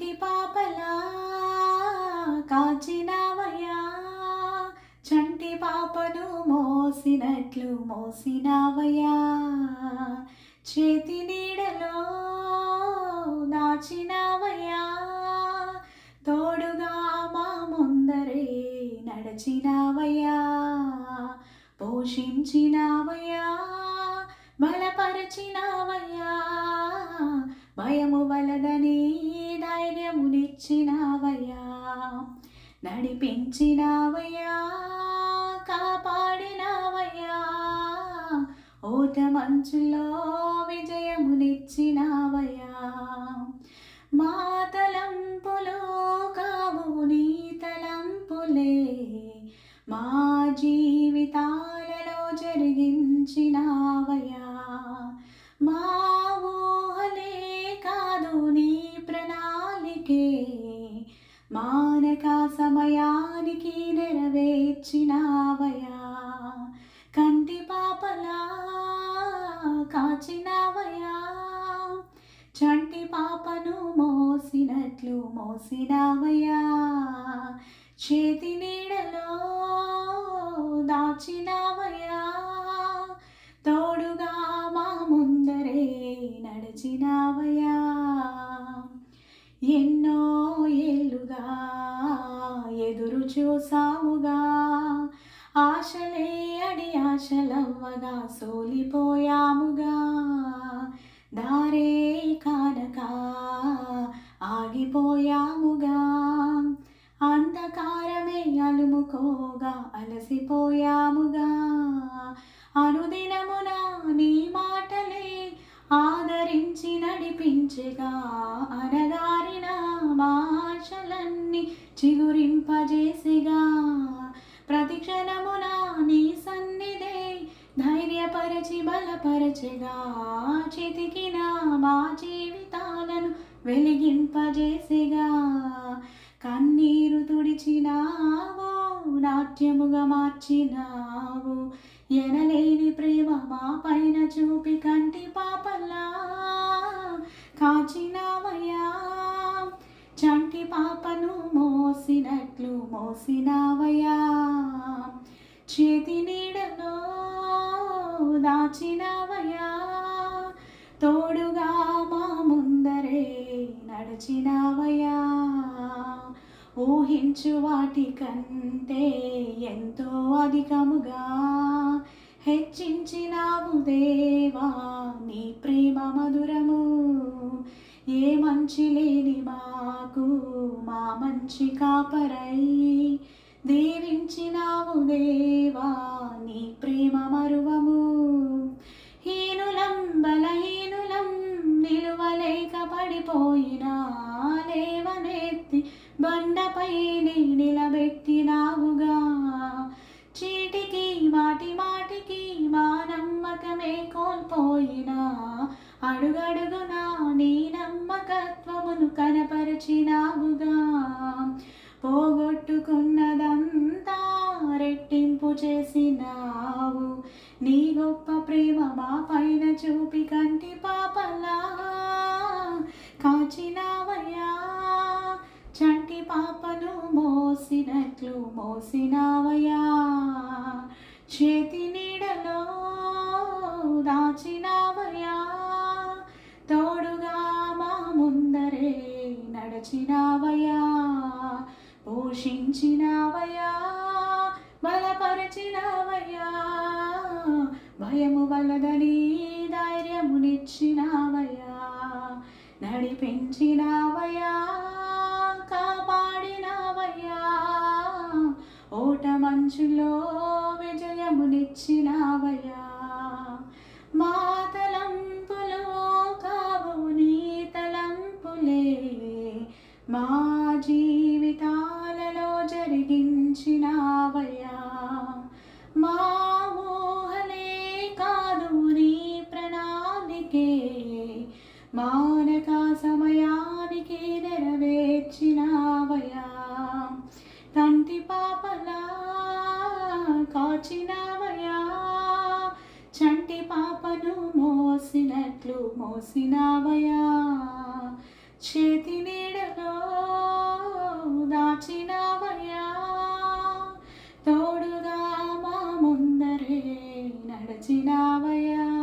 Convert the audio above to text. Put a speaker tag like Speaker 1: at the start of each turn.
Speaker 1: ఇంటి పాపలా కాచినవయా చంటి పాపను మోసినట్లు మోసినవయా చేతి నీడలో దాచినవయా తోడుగా మా ముందరే నడచినావయ్యా పోషించినవయా బలపరచినవయా భయము వలదని ధైర్యమునిచ్చినావయ్యా. నడిపించినావయ్యా కాపాడినావయ్యా. ఓట మంచులో విజయమునిచ్చినావయ్యా. మా తలంపులో కావు నీ తలంపులే. మా జీవితాలలో జరిగించినావయ్యా. మా మానక సమయానికి నెరవేర్చినావయా కంటి పాపలా కాచినావయా చంటి పాపను మోసినట్లు మోసినావయా చేతి నీడలో దాచినావయా తోడుగా మా ముందరే నడిచినావయా ఎన్నో ఏళ్ళుగా ఎదురు చూసాముగా. ఆశలే అడి ఆశలవ్వగా సోలిపోయాముగా. దారే కానక ఆగిపోయాముగా. అంధకారమే అలుముకోగా అలసిపోయాముగా. అనుదినమున నీ మాటలే ఆదరించి నడిపించగా అనగారిన భాషలన్నీ చిగురింపజేసిగా. ప్రతి క్షణమున నీ సన్నిధే ధైర్యపరచి బలపరచగా చితికిన మా జీవితాలను వెలిగింపజేసిగా. కన్నీరు తుడిచినావో నాట్యముగా మార్చినావు ఎనలేని ప్రేమ మా పైన చూపి కంటి పాప కాచినావయ్యా. చంటి పాపను మోసినట్లు మోసినావయ్యా. చేతి నీడలో దాచినావయ్యా. తోడుగా మా ముందరే నడిచినావయ్యా. ఊహించు వాటి కంటే ఎంతో అధికముగా హెచ్చించినావు దేవా. ఏ మంచి లేని మాకు మా మంచి కాపరై. దీవించినావు దేవా నీ ప్రేమ మరువము. హీనులం బలహీనులం నిలువలేక పడిపోయినా లేవనెత్తి బండపై నీ నిలబెట్టినావుగా. చీటికి మాటి మాటికి మా నమ్మకమే కోల్పోయినా అడుగడుగునా నీ నమ్మకత్వమును కనపరిచినావుగా. పోగొట్టుకున్నదంతా రెట్టింపు చేసినావు. నీ గొప్ప ప్రేమ మా పైన చూపి కంటి పాపలా కాచినావయ్యా. చంటి పాపను మోసినట్లు మోసినావయ్యా. చేతి నీడలో దాచినావయ్యా. నడచినావయా పోషించినావయా బలపరచినావయా భయము వలదని ధైర్యమునిచ్చినావయా నడిపించినావయా కాపాడినావయ్యా ఓట మంచులో విజయమునిచ్చినావయ్యా. మా జీవితాలలో జరిగించినావయ్యా. మా ఊహలే కాదు నీ ప్రణాళికే. మానక సమయానికి నెరవేర్చినావయ్యా. తంటి పాపలా కాచినావయ్యా. చంటి పాపను మోసినట్లు మోసినావయ్యా. చేతి నీడలో దాచినావయ్యా. తోడుగా మా ముందరే నడచినావయ్యా.